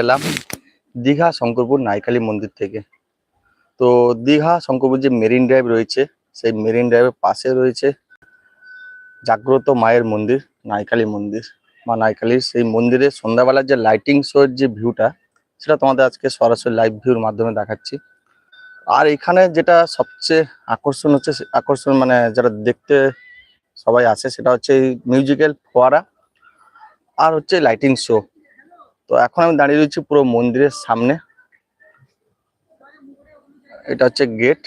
এলাম দীঘা শঙ্করপুর নাইকালি মন্দির থেকে। তো দীঘা শঙ্করপুর যে মেরিন ড্রাইভ রয়েছে, সেই মেরিন ড্রাইভের পাশে রয়েছে জাগ্রত মায়ের মন্দির নাইকালি মন্দির। মা নাইকালির সেই মন্দিরে সন্ধ্যাবেলার যে লাইটিং শোয়ের যে ভিউটা সেটা তোমাদের আজকে সরাসরি লাইভ ভিউর মাধ্যমে দেখাচ্ছি। আর এখানে যেটা সবচেয়ে আকর্ষণ হচ্ছে আকর্ষণ মানে যেটা দেখতে সবাই আসে, সেটা হচ্ছে মিউজিক্যাল ফোয়ারা আর হচ্ছে লাইটিং শো তো এখন আমি দাঁড়িয়ে রয়েছি পুরো মন্দিরের সামনে। এটা হচ্ছে গেট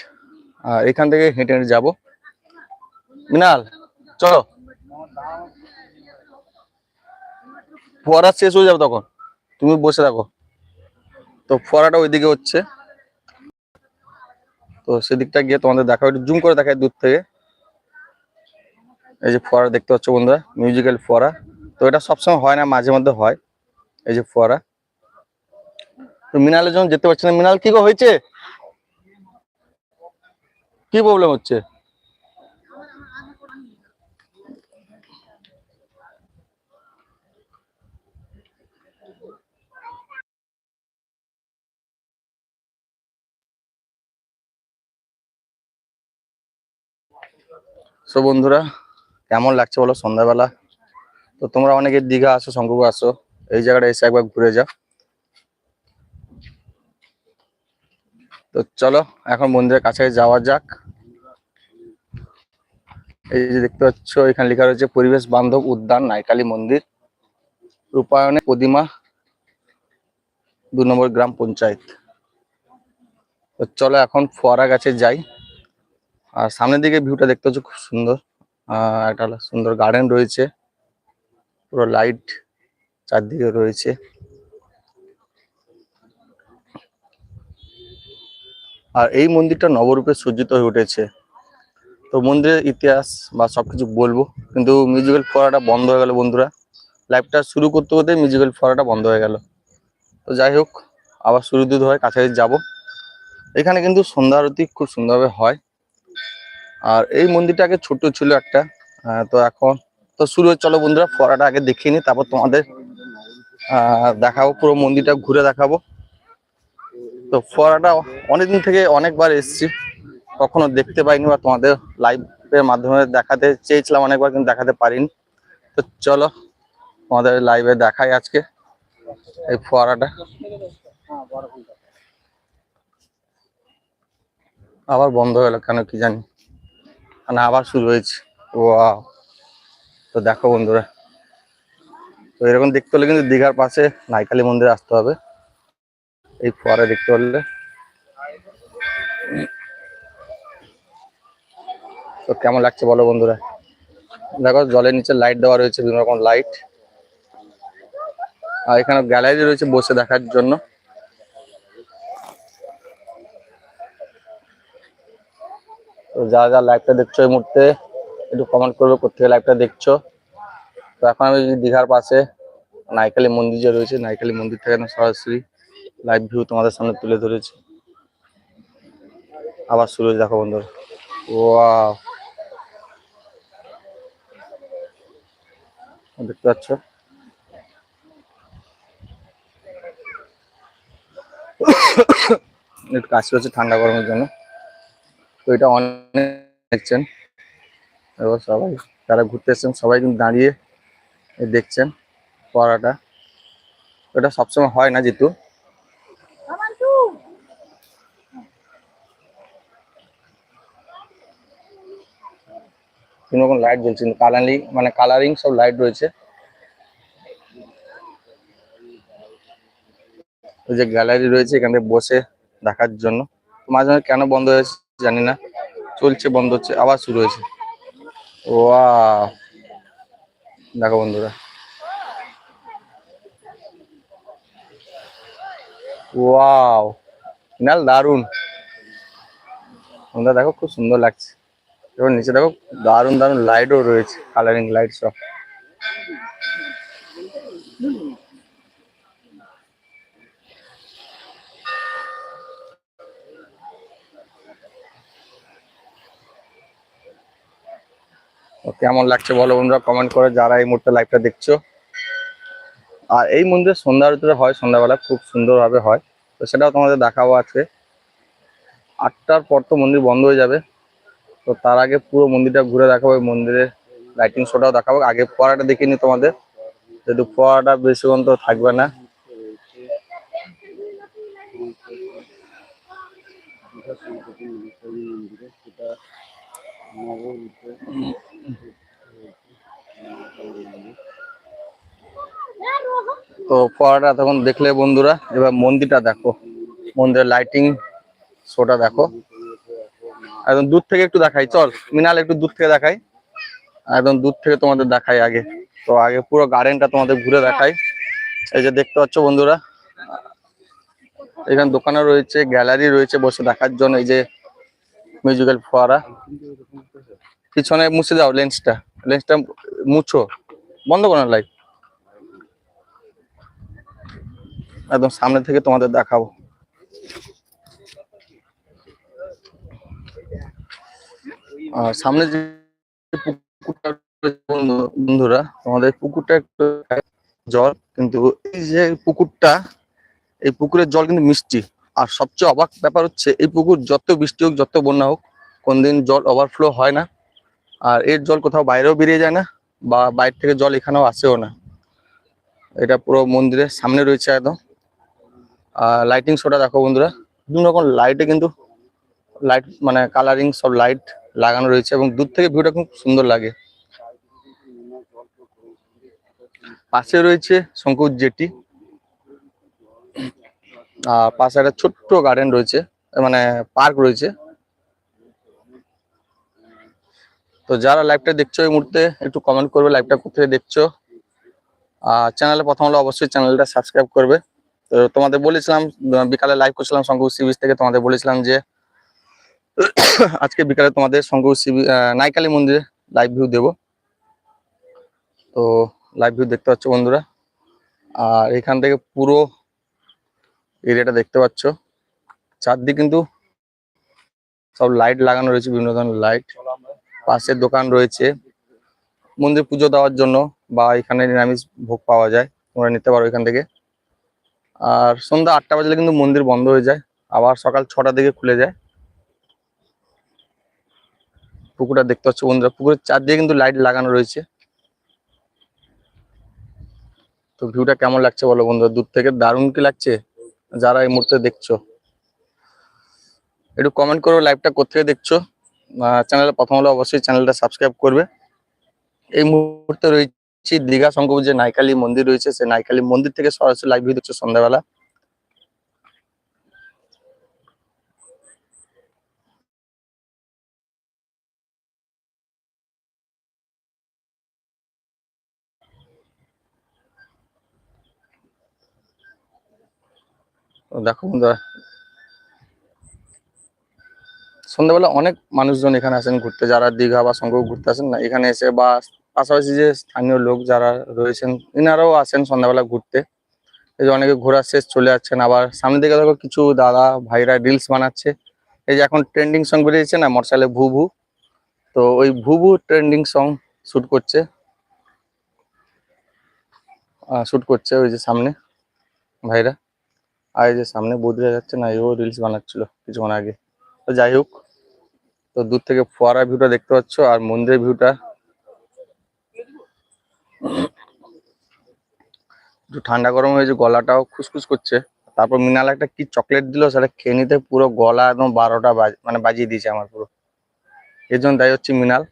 আর এখান থেকে হেঁটে হেঁটে যাব। মিনাল, চলো। ফোয়ারা শেষ হয়ে যাবে তখন। তুমি বসে থাকো। তো ফোয়ারাটা ওইদিকে হচ্ছে। তো সেদিকটা গিয়ে তোমাদের দেখা একটু জুম করে দেখায় দূর থেকে। এই যে ফোয়ারা দেখতে পাচ্ছ বন্ধুরা মিউজিক্যাল ফোয়ারা। তো এটা সবসময় হয় না, মাঝে মধ্যে হয়। এই যে ফোয়ারা। তো মিনালের জন্য যেতে পারছি না, মিনাল কি গো হয়েছে? কি প্রবলেম হচ্ছে? বন্ধুরা, কেমন লাগছে বলো সন্ধ্যাবেলা? তো তোমরা অনেকে দীঘা আসো, শঙ্করপুর আসো। এই জায়গাটা এসে একবার ঘুরে যা তো চলো, এখন মন্দিরের কাছে যাওয়া যাক। এই যে দেখতে পাচ্ছ, এখানে লেখা রয়েছে, পরিবেশ বান্ধব উদ্যান, নাইকালি মন্দির রূপায়ণে প্রতিমা, দু নম্বর গ্রাম পঞ্চায়েত। তো চলো এখন ফোয়ারা গাছে যাই। আর সামনের দিকে ভিউটা দেখতে পাচ্ছ, খুব সুন্দর। একটা সুন্দর গার্ডেন রয়েছে। পুরো লাইট চারদিকে রয়েছে। আর এই মন্দিরটা নবরূপে সজ্জিত হয়ে উঠেছে। তো মন্দিরের ইতিহাস বা সবকিছু বলব, কিন্তু মিউজিক্যাল ফোয়ারাটা বন্ধ হয়ে গেল বন্ধুরা। লাইভটা শুরু করতে করতে মিউজিক্যাল ফোয়ারাটা বন্ধ হয়ে গেল। তো যাই হোক, আবার শুরু দিতে হয়, কাছাকাছি যাব। এখানে কিন্তু সন্ধ্যা আরতি খুব সুন্দরভাবে হয়। আর এই মন্দিরটা আগে ছোট ছিল একটা তো এখন, তো শুরু হচ্ছে চলো বন্ধুরা ফোয়ারাটা আগে দেখিয়ে নি তারপর তোমাদের দেখাবো, পুরো মন্দিরটা ঘুরে দেখাবো। তো ফোয়ারাটা অনেকদিন থেকে অনেকবার এসেছি। কখনো দেখতে পাইনি বা তোমাদের লাইভের মাধ্যমে দেখাতে চেয়েছিলাম অনেকবার, কিন্তু দেখাতে পারিনি। তো চলো, তোমাদের লাইভে দেখাই আজকে এই ফোয়ারাটা। আবার বন্ধ গেল কেন কি জানি। না, আবার শুরু হয়েছে। ও তো দেখো বন্ধুরা। তো এরকম দেখতে হলে কিন্তু দীঘার পাশে নাইকালি মন্দিরে আসতে হবে। এই ফোয়ারা দেখতে পারলে তো কেমন লাগছে বলো বন্ধুরা? দেখো জলের নিচে লাইট দেওয়া রয়েছে, বিভিন্ন রকম লাইট আর এখানে গ্যালারি রয়েছে বসে দেখার জন্য। তো যা যারা লাইভটা দেখছ এই মুহূর্তে, একটু কমেন্ট করবে, কোথেকে লাইভটা দেখছ। তো এখন আমি দীঘার পাশে নাইকালি মন্দির যে রয়েছে, নাইকালি মন্দির থেকে সরাসরি লাইভ ভিউ তোমাদের সামনে তুলে ধরেছি। আবার শুরু হয়েছে দেখো বন্ধুরা। ওয়াও দেখতে পাচ্ছ? একটু কাশি হচ্ছে ঠান্ডা গরমের জন্য। তো এটা অনেক দেখছেন। এবার সবাই যারা ঘুরতে এসছেন, সবাই কিন্তু দাঁড়িয়ে দেখছেন পড়াটা ওটা সবসময় হয় না যেহেতু বিভিন্ন রকম লাইট জ্বলছে কালারিং মানে কালারিং সব লাইট রয়েছে। ওই যে গ্যালারি রয়েছে, এখানে বসে দেখার জন্য। মাঝে মাঝে কেন বন্ধ হয়েছে জানি না। চলছে, বন্ধ হচ্ছে, আবার শুরু হয়েছে। ওয়া দেখো বন্ধুরা। ওয়াও, নাল দারুণ বন্ধুরা দেখো খুব সুন্দর লাগছে। এবার নিচে দেখো দারুণ দারুণ লাইটও রয়েছে কালারিং লাইট সব। কেমন লাগছে বলো বন্ধুরা? কমেন্ট করে যারা এই মুহূর্তে লাইভটা দেখছ। আর এই মন্দিরে সন্ধ্যা আরতিটা হয়, সন্ধ্যাবেলা খুব সুন্দরভাবে হয়। তো সেটাও তোমাদের দেখাবো আজকে। আটটার পর তো মন্দির বন্ধ হয়ে যাবে। তো তার আগে পুরো মন্দিরটা ঘুরে দেখাবো, এই মন্দিরের লাইটিং শোটাও দেখাবো। আগে ফোয়ারাটা দেখিয়ে নি তোমাদের। যেহেতু ফোয়ারাটা বেশিক্ষণ তো থাকবে না। তো ফোয়ারাটা তখন দেখলে বন্ধুরা, এবার মন্দিরটা দেখো। মন্দিরের লাইটিং শোটা দেখো। একদম দূর থেকে একটু দেখাই, চল, মিনাল একটু দূর থেকে দেখাই। একদম দূর থেকে তোমাদের দেখাই আগে। তো আগে পুরো গার্ডেনটা তোমাদের ঘুরে দেখাই। এই যে দেখতে পাচ্ছ বন্ধুরা, এখানে দোকানে রয়েছে গ্যালারি রয়েছে বসে দেখার জন্য, এই যে মিউজিক্যাল ফোয়ারা। পিছনে মুছে দাও লেন্সটা। লেন্সটা মুছো। বন্ধ করো লাইট একদম সামনে থেকে তোমাদের দেখাবো। আর সামনে যে পুকুরটা বন্ধুরা, তোমাদের পুকুরটা একটু জল, কিন্তু এই যে পুকুরটা, এই পুকুরের জল কিন্তু মিষ্টি। আর সবচেয়ে অবাক ব্যাপার হচ্ছে, এই পুকুর যত বৃষ্টি হোক, যত বন্যা হোক, কোনদিন জল ওভারফ্লো হয় না। আর এর জল কোথাও বাইরেও বেরিয়ে যায় না, বা বাইরে থেকে জল এখানেও আসেও না। এটা পুরো মন্দিরের সামনে রয়েছে একদম। আর লাইটিং শোটা দেখো বন্ধুরা, বিভিন্ন রকম লাইটে কিন্তু লাইট মানে কালারিং সব লাইট লাগানো রয়েছে এবং দূর থেকে ভিউটা খুব সুন্দর লাগে। পাশে রয়েছে শঙ্কুর জেটি। আর পাশে একটা ছোট্ট গার্ডেন রয়েছে মানে পার্ক রয়েছে। তো যারা লাইভটা দেখছ এই মুহূর্তে, একটু কমেন্ট করবে লাইভটা কোথায় দেখছ। আর চ্যানেলে প্রথম হলে অবশ্যই চ্যানেলটা সাবস্ক্রাইব করবে। তো তোমাদের বলেছিলাম বিকালে লাইভ করছিলাম শঙ্কর সি থেকে, তোমাদের বলেছিলাম যে আজকে বিকালে তোমাদের শঙ্কর সি নাইকালী মন্দিরে লাইভ ভিউ দেবো। তো লাইভ ভিউ দেখতে পাচ্ছ বন্ধুরা। আর এখান থেকে পুরো এরিয়াটা দেখতে পাচ্ছ। চারদিক কিন্তু সব লাইট লাগানো রয়েছে, বিভিন্ন ধরনের লাইট পাশে দোকান রয়েছে। মন্দির পুজো দেওয়ার জন্য বা এখানে নিরামিষ ভোগ পাওয়া যায়। তোমরা নিতে পারো এখান থেকে। আর সন্ধ্যা আটটা বাজলে কিন্তু মন্দির বন্ধ হয়ে যায়। আবার সকাল ছটার দিকে খুলে যায়। পুকুরটা দেখতে পাচ্ছ বন্ধুরা। পুকুরের চারদিকে কিন্তু লাইট লাগানো রয়েছে। তো ভিউটা কেমন লাগছে বলো বন্ধুরা? দূর থেকে দারুণ কি লাগছে? যারা এই মুহূর্তে দেখছ, একটু কমেন্ট করো লাইভটা কোথেকে দেখছ? চ্যানেলে প্রথম হলে অবশ্যই চ্যানেলটা সাবস্ক্রাইব করবে। এই মুহূর্তে রয়েছে দীঘা শঙ্কর যে নাইকালি মন্দির রয়েছে, সেই নাইকালি মন্দির থেকে সরাসরি লাইভ ভিউ দেখছ সন্ধ্যাবেলা। দেখো বন্ধুরা সন্ধ্যাবেলা অনেক মানুষজন এখানে আসেন ঘুরতে, যারা দীঘা বা শঙ্কর ঘুরতে আসেন না, এখানে এসে বা পাশাপাশি যে স্থানীয় লোক যারা রয়েছেন এনারাও আসেন সন্ধ্যাবেলা ঘুরতে। এই যে অনেকে ঘোরার শেষ চলে যাচ্ছেন, আবার সামনে দিকে দেখো কিছু দাদা ভাইরা রিলস বানাচ্ছে। এই যে এখন ট্রেন্ডিং সং বেরিয়েছে না মোটরসাইকেলে ভু ভু? তো ওই ভু ভু ট্রেন্ডিং সং শ্যুট করছে। শ্যুট করছে ওই যে সামনে ভাইরা। আর যে সামনে বদলে যাচ্ছে না, এও রিলস বানাচ্ছিল কিছুক্ষণ আগে। তো যাই হোক তো দূর থেকে ফোয়ারা ভিউটা দেখতে পাচ্ছ আর মন্দিরের ভিউটা। একটু ঠান্ডা গরম হয়েছে গলাটাও খুসখুস করছে। তারপর মিনাল একটা কি চকলেট দিল, সেটা খেয়ে নিতে পুরো গলা একদম বারোটা মানে বাজিয়ে দিয়েছে আমার পুরো। এর জন্য দায়ী হচ্ছে মিনাল।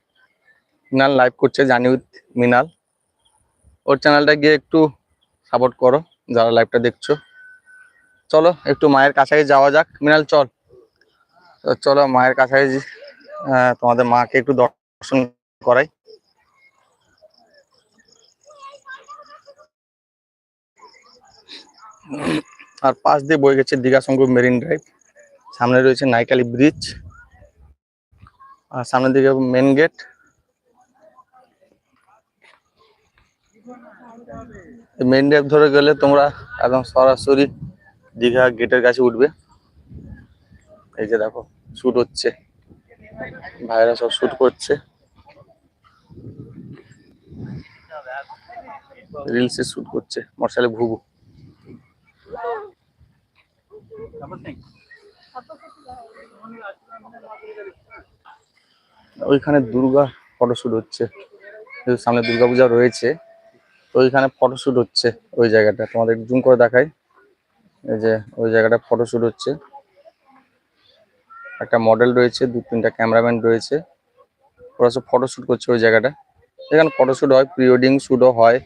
মিনাল লাইভ করছে জানি উইথ মিনাল। ওর চ্যানেলটা গিয়ে একটু সাপোর্ট করো, যারা লাইভটা দেখছ। চলো, একটু মায়ের কাছাকাছি যাওয়া যাক। মিনাল, চল। চলো, মায়ের কাছাকাছি তোমাদের মাকে একটু দর্শন করাই। আর পাশ দিয়ে বয়ে গেছে দীঘা শঙ্কর মেরিন ড্রাইভ। সামনে রয়েছে নাইকালি ব্রিজ। আর সামনের দিকে মেন গেট। মেন ড্রাইভ ধরে গেলে তোমরা একদম সরাসরি দীঘা গেটের কাছে উঠবে। এই যে দেখো শুট হচ্ছে। ভাইরা সব শুট করছে। রিলসে শুট করছে। মোটরসাইকেলে ঘুঘু ওইখানে দুর্গা ফটোশুট হচ্ছে। সামনে দুর্গাপূজা রয়েছে। তো ওইখানে ফটোশুট হচ্ছে ওই জায়গাটা। তোমাদের জুম করে দেখাই। এই যে ওই জায়গাটা ফটোশুট হচ্ছে। একটা মডেল রয়েছে দু তিনটা ক্যামেরাম্যান রয়েছে। ওরা সব ফটোশুট করছে ওই জায়গাটা। এখানে ফটোশুট হয় প্রি ওয়েডিং শ্যুটও হয়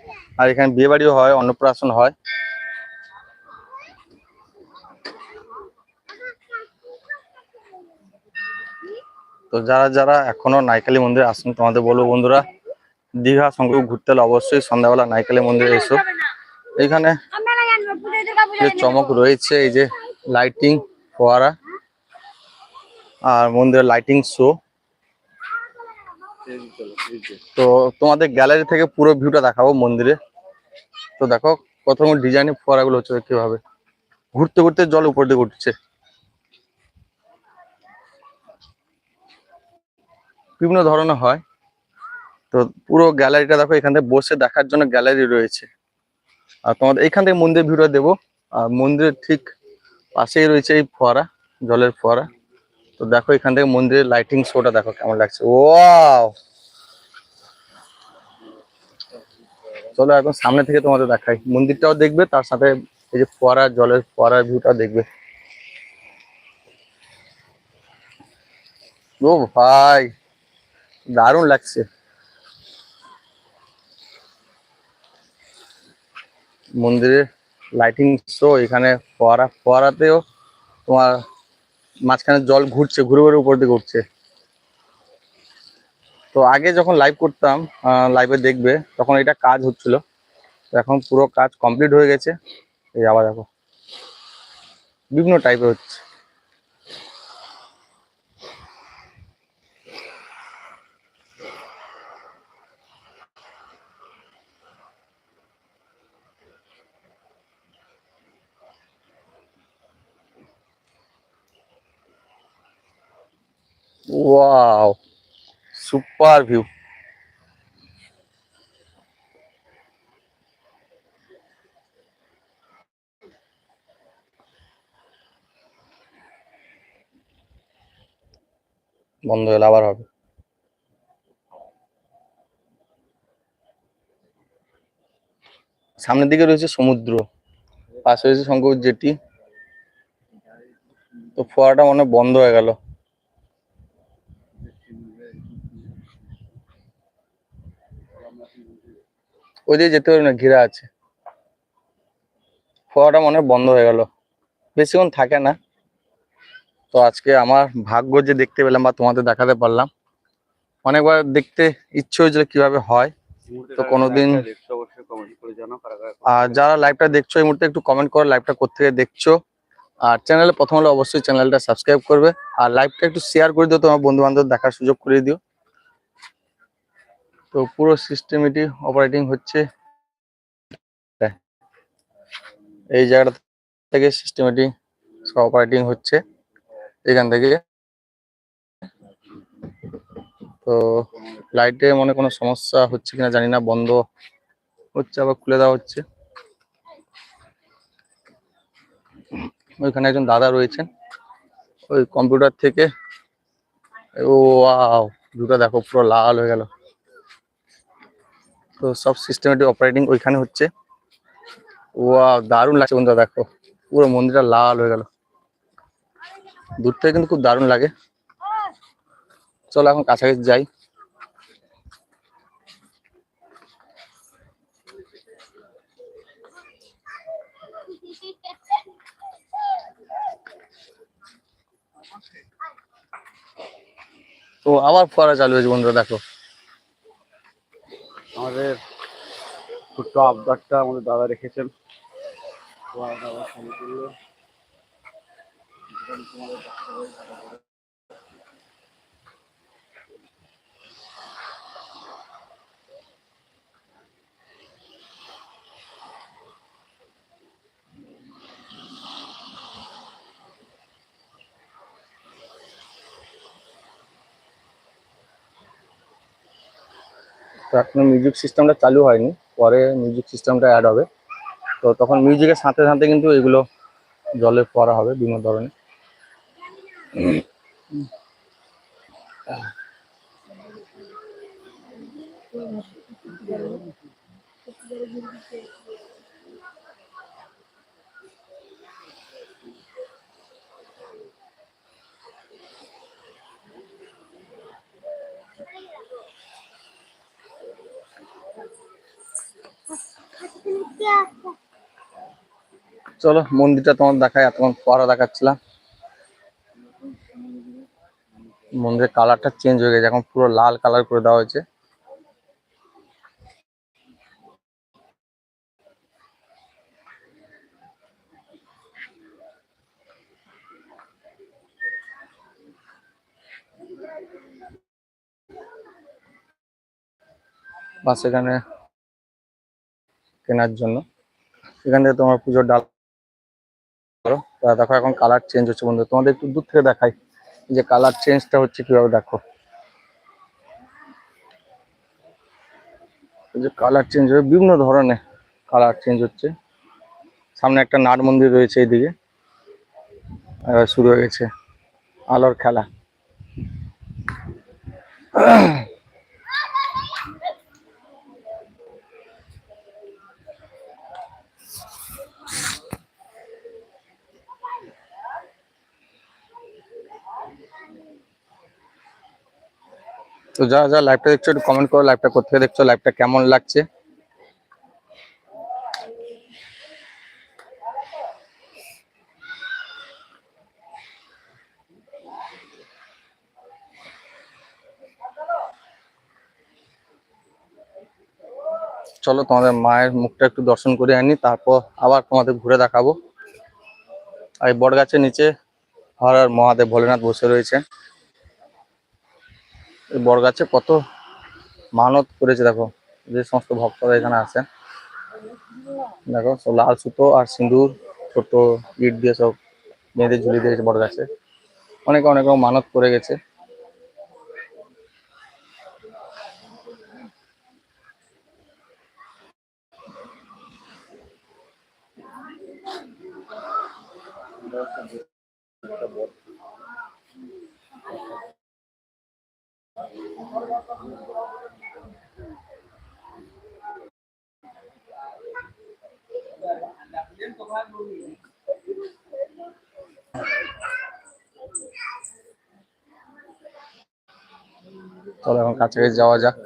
আর এখানে বিয়ে বাড়িও হয় অন্নপ্রাশন হয়। তো যারা যারা এখনও নাইকালি মন্দিরে আসেন তোমাদের বলব বন্ধুরা দীঘা শঙ্কর ঘুরতে হলে অবশ্যই সন্ধ্যাবেলা নাইকালি মন্দিরে এসো। এখানে চমক রয়েছে এই যে লাইটিং ফোয়ারা। আর মন্দিরের লাইটিং শো তো তোমাদের গ্যালারি থেকে পুরো ভিউটা দেখাবো মন্দিরে। তো দেখো কত ডিজাইনের ফোয়ারাগুলো হচ্ছে কীভাবে। ঘুরতে ঘুরতে জল উপর দিকে উঠছে। বিভিন্ন ধরনের হয়। তো পুরো গ্যালারিটা দেখো, এখান থেকে বসে দেখার জন্য গ্যালারি রয়েছে। আর তোমাদের এখান থেকে মন্দির ভিডিও দেবো। আর মন্দিরের ঠিক পাশেই রয়েছে এই ফোয়ারা, জলের ফোয়ারা। তো দেখো এখান থেকে মন্দিরের লাইটিং শোটা দেখো কেমন লাগছে। ওয়াও চলো একদম সামনে থেকে তোমাদের দেখাই। মন্দিরটাও দেখবে, তার সাথে এই যে ফোয়ারা, জলের ফোয়ারার ভিউটা দেখবে। ও ভাই, দারুণ লাগছে। মন্দিরের লাইটিং শো এখানে ফোয়ারা, ফোয়ারাতেও তোমার মাঝখানে জল ঘুরছে, ঘুরে ঘুরে উপর দিকে উঠছে। তো আগে যখন লাইভ করতাম লাইভে দেখবে, তখন এটা কাজ হচ্ছিল। এখন পুরো কাজ কমপ্লিট হয়ে গেছে। এই আবার দেখো। বিভিন্ন টাইপের হচ্ছে। ওয়াও সুপার ভিউ বন্ধ হলে আবার হবে। সামনের দিকে রয়েছে সমুদ্র, পাশে রয়েছে শঙ্কর জেটি। তো ফোয়ারাটা মনে বন্ধ হয়ে গেল। ওই দিয়ে যেতে পারবি না ঘেরা আছে। ফোয়ারাটা মনে বন্ধ হয়ে গেল। বেশিক্ষণ থাকে না। তো আজকে আমার ভাগ্য যে দেখতে পেলাম বা তোমাদের দেখাতে পারলাম অনেকবার দেখতে ইচ্ছে হয়েছিল কীভাবে হয়। তো কোনোদিন আর যারা লাইভটা দেখছ এই মুহূর্তে একটু কমেন্ট করো লাইভটা কোথেকে দেখছ। আর চ্যানেলে প্রথম হলে অবশ্যই চ্যানেলটা সাবস্ক্রাইব করবে। আর লাইভটা একটু শেয়ার করে দিও তোমার বন্ধু বান্ধব দেখার সুযোগ করে দিও। তো পুরো সিস্টেমেটি অপারেটিং হচ্ছে। এই জায়গাটা থেকে সিস্টেমেটি অপারেটিং হচ্ছে এখান থেকে। তো লাইটে মনে কোনো সমস্যা হচ্ছে কিনা জানি না, বন্ধ হচ্ছে আবার খুলে দেওয়া হচ্ছে। ওইখানে একজন দাদা রয়েছেন, ওই কম্পিউটার থেকে, ও দুটো দেখো পুরো লাল হয়ে গেল। তো সব সিস্টেমেটিক অপারেটিং ওইখানে হচ্ছে। ওয়া দারুণ লাগছে বন্ধুরা, দেখো। পুরো মন্দিরটা লাল হয়ে গেল। দূর থেকে কিন্তু খুব দারুণ লাগে। চলো এখন কাছাকাছি যাই। তো আবার ফোয়ারা চালু হয়েছে বন্ধুরা, দেখো। আমাদের ছোট্ট আবদারটা আমাদের দাদা রেখেছেন। দাদা আমরা আবার শুরু করল তো এখনও মিউজিক সিস্টেমটা চালু হয়নি, পরে মিউজিক সিস্টেমটা অ্যাড হবে। তো তখন মিউজিকের সাথে সাথে কিন্তু এগুলো জলে পড়া হবে বিভিন্ন ধরনের। চলো, মন্দিরটা তোমার দেখায় এতক্ষণ পরা দেখাচ্ছিলাম। মন্দিরের কালারটা চেঞ্জ হয়ে গেছে, এখন পুরো লাল কালার করে দেওয়া হয়েছে। বা সেখানে কেনার জন্য। সেখান থেকে তোমার পুজোর ডাল দেখো এখন কালার চেঞ্জ হচ্ছে বন্ধু। তোমাদের একটু দূর থেকে দেখাই যে কালার চেঞ্জটা হচ্ছে কীভাবে দেখো। যে কালার চেঞ্জ হবে বিভিন্ন ধরনের কালার চেঞ্জ হচ্ছে। সামনে একটা নাট মন্দির রয়েছে এইদিকে। শুরু হয়ে গেছে আলোর খেলা। তো যা যারা লাইভটা দেখছ, একটু কমেন্ট করো লাইভটা কোথেকে দেখছ লাইভটা কেমন লাগছে? চলো তোমাদের মায়ের মুখটা একটু দর্শন করে আনি, তারপর আবার তোমাদের ঘুরে দেখাবো। আর বট গাছের নিচে হর মহাদেব ভোলেনাথ বসে রয়েছে এই বট গাছে কত মানত করেছে, দেখো। যে সমস্ত ভক্তরা এখানে আছেন। দেখো, সব লাল সুতো আর সিঁদুর, ছোট ইট দিয়ে সব মেয়েদের ঝুলি দিয়েছে বরগাছে অনেকে অনেক মানত করে গেছে। চলো এখন কাছাকাছি যাওয়া যাক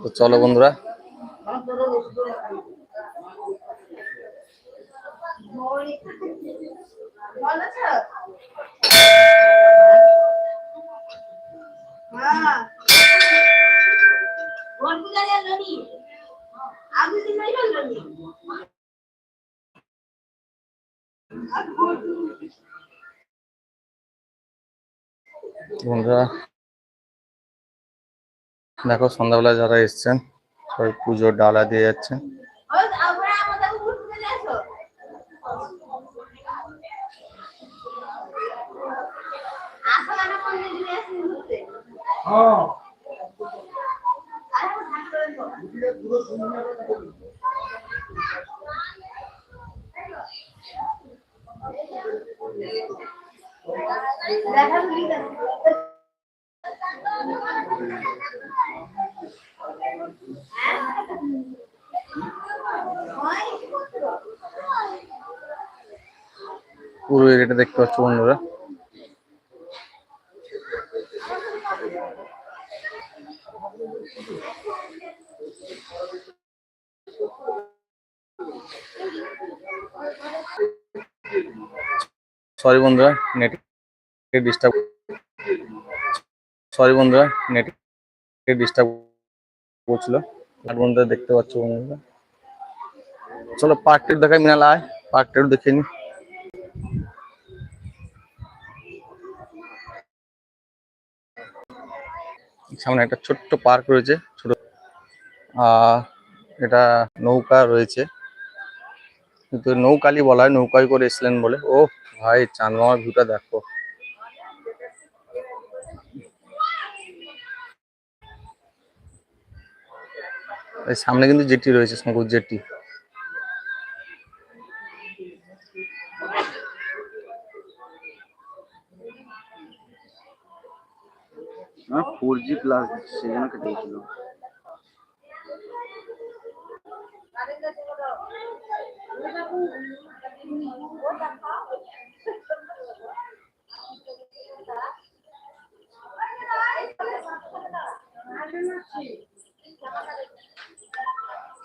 তো চলো বন্ধুরা। বন্ধুরা দেখো সন্ধ্যাবেলা যারা এসছেন সবাই পুজোর ডালা দিয়ে যাচ্ছেন। পুরো এরিয়াটা দেখতে পাচ্ছ বন্ধুরা। সরি বন্ধুরা নেট ডিস্টার্ব সরি বন্ধুরা নেট ডিস্টার্ব করছিল। আর বন্ধুরা দেখতে পাচ্ছ বন্ধুরা। চলো পার্কটি দেখাই, মিনাল আয়। পার্কটা দেখে নি। সামনে একটা ছোট্ট পার্ক রয়েছে, ছোট এটা নৌকা রয়েছে। কিন্তু নৌকালি বলা হয় নৌকায় করে এসলেন বলে। ও ভাই চাঁদমামার ভিউটা দেখো। সামনে কিন্তু জেটি রয়েছে, শঙ্কুর জেটি। ফোর জি প্লাস সেই জন্য কেটে গেছিল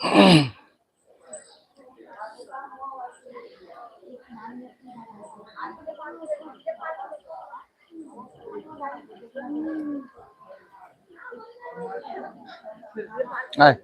আয়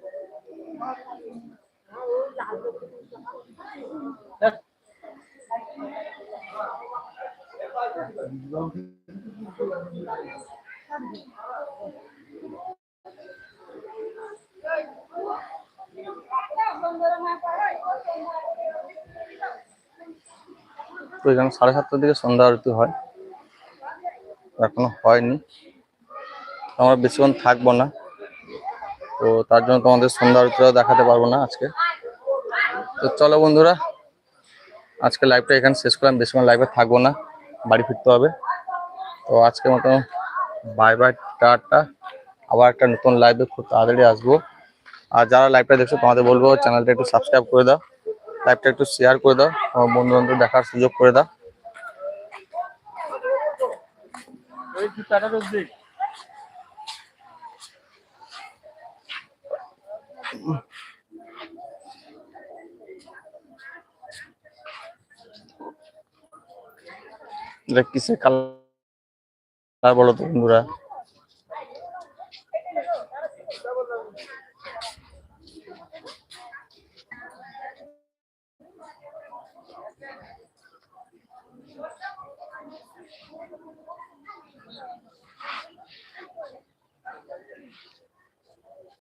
সাড়ে সাতটার দিকে সন্ধ্যা আরতি হয়। এখনও হয়নি। আমরা বেশিক্ষণ থাকব না। তো তার জন্য তোমাদের সন্ধ্যা আরতিটাও দেখাতে পারব না আজকে। তো চলো বন্ধুরা, আজকে লাইভটা এখানে শেষ করলাম। বেশিক্ষণ লাইভে থাকব না, বাড়ি ফিরতে হবে। তো আজকের মতো বাই বাই টাটা। আবার একটা নতুন লাইভে খুব তাড়াতাড়ি আসব। আর যারা লাইভটা দেখছ, তোমাদের বলব চ্যানেলটা একটু সাবস্ক্রাইব করে দাও। লাইভটা একটু শেয়ার করে দাও। তোমার বন্ধু বান্ধব দেখার সুযোগ করে দাও। এটা কিসের কালার বলো তো বন্ধুরা?